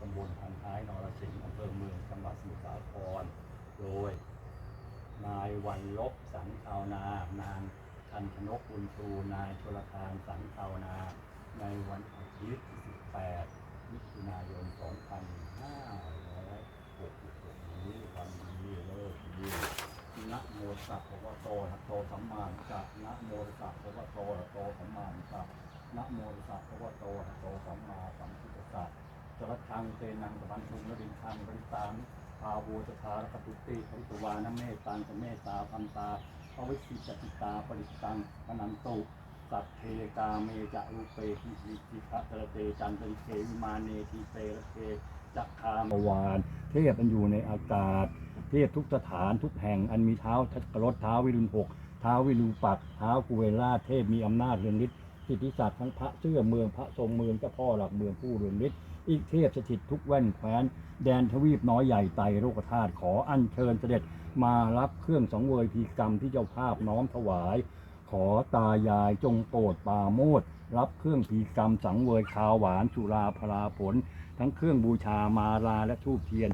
ตำบลพันท้ายนรสิงห์อำเภอเมืองจังหวัดสมุทรสาคร โดย นายวันลบสังชาวนานางชันชนกบุญชู นายชลทานสังชาวนา ในวันอาทิตย์18มิถุนายน 2566นี้วันนี้เลิกดีนะโมตัสสะภะวะโตอะโตสัมมาสัมพุทธนะโมตัสสะภะวะโตอะโตสัมมาสัมพุทธนะโมตัสสะภะวะโตอะโตสัมมาสัมพุทธ งเตนังตะวันทุงนริทังบริตามิพาโวจทารคตุติปริตวานเมตังสเมตตาพันตาภวิสิจติตาปริตังพนันตุสัพเพกาเมจะรูเปหิหิจิคะเตระเตจันเตริเทวิมาเนทีเตระเทจักคามวาน เทพมันอยู่ในอากาศ เทพทุกสถานทุกแห่งอันมีเท้าทักรถเท้าวิรุณหกเท้าวิรูปักเท้ากุเวล่าเทพมีอำนาจเรืองฤทธิ์ สิทธิศักดิ์ทั้งพระเสื้อเมืองพระทรงเมืองเจ้าพ่อหลักเมืองผู้เรืองฤทธิ์อีกเทพสถิตทุกแว่นแคว้น แดนทวีปน้อยใหญ่ไตโลกธาตุขออัญเชิญเสด็จมารับเครื่องสังเวยพีกรรมที่เจ้าภาพน้อมถวาย ขอตายายจงโปรดปาโมดรับเครื่องพีกรรมสังเวยคาวหวานสุราพลาผล ทั้งเครื่องบูชามาลาและทูบเทียน